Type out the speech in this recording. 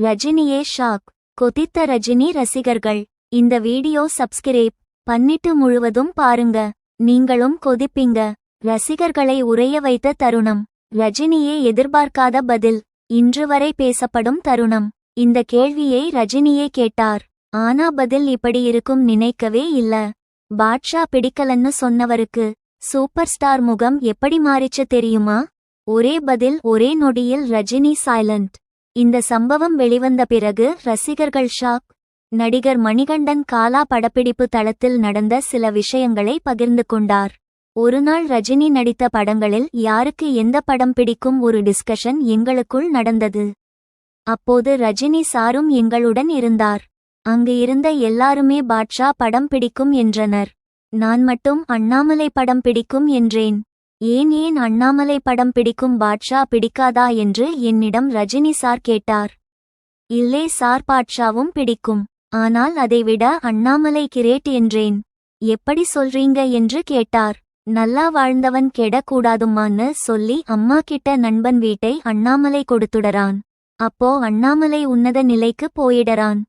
ரஜினியே shock. கொதித்த ரஜினி ரசிகர்கள் இந்த வீடியோ சப்ஸ்கிரைப் பண்ணிட்டு முழுவதும் பாருங்க. நீங்களும் கொதிப்பீங்க. ரசிகர்களை உறைய வைத்த தருணம். ரஜினியே எதிர்பார்க்காத பதில். இன்று வரை பேசப்படும் தருணம். இந்த கேள்வியை ரஜினியே கேட்டார். ஆனா பதில் இப்படி இருக்கும் நினைக்கவே இல்ல. பாட்ஷா பிடிக்கலன்னு சொன்னவருக்கு சூப்பர் ஸ்டார் முகம் எப்படி மாறிச்சு தெரியுமா? ஒரே பதில் ஒரே நொடியில் ரஜினி சைலண்ட் இந்த சம்பவம் வெளிவந்த பிறகு ரசிகர்கள் ஷாக். நடிகர் மணிகண்டன் காலா படப்பிடிப்பு தளத்தில் நடந்த சில விஷயங்களை பகிர்ந்து கொண்டார். ஒருநாள் ரஜினி நடித்த படங்களில் யாருக்கு எந்த படம் பிடிக்கும் ஒரு டிஸ்கஷன் எங்களுக்குள் நடந்தது. அப்போது ரஜினி சாரும் எங்களுடன் இருந்தார். அங்கு இருந்த எல்லாருமே பாட்ஷா படம் பிடிக்கும் என்றனர். நான் மட்டும் அண்ணாமலை படம் பிடிக்கும் என்றேன். ஏன் ஏன் அண்ணாமலை படம் பிடிக்கும் பாட்ஷா பிடிக்காதா என்று என்னிடம் ரஜினி சார் கேட்டார். இல்லே சார் பாட்ஷாவும் பிடிக்கும். ஆனால் அதைவிட அண்ணாமலை கிரேட் என்றேன். எப்படி சொல்றீங்க? என்று கேட்டார். நல்லா வாழ்ந்தவன் கெடக்கூடாதுமான்னு சொல்லி அம்மா கிட்ட நண்பன் வீட்டை அண்ணாமலை கொடுத்துடறான். அப்போ அண்ணாமலை உன்னத நிலைக்கு போயிடறான்.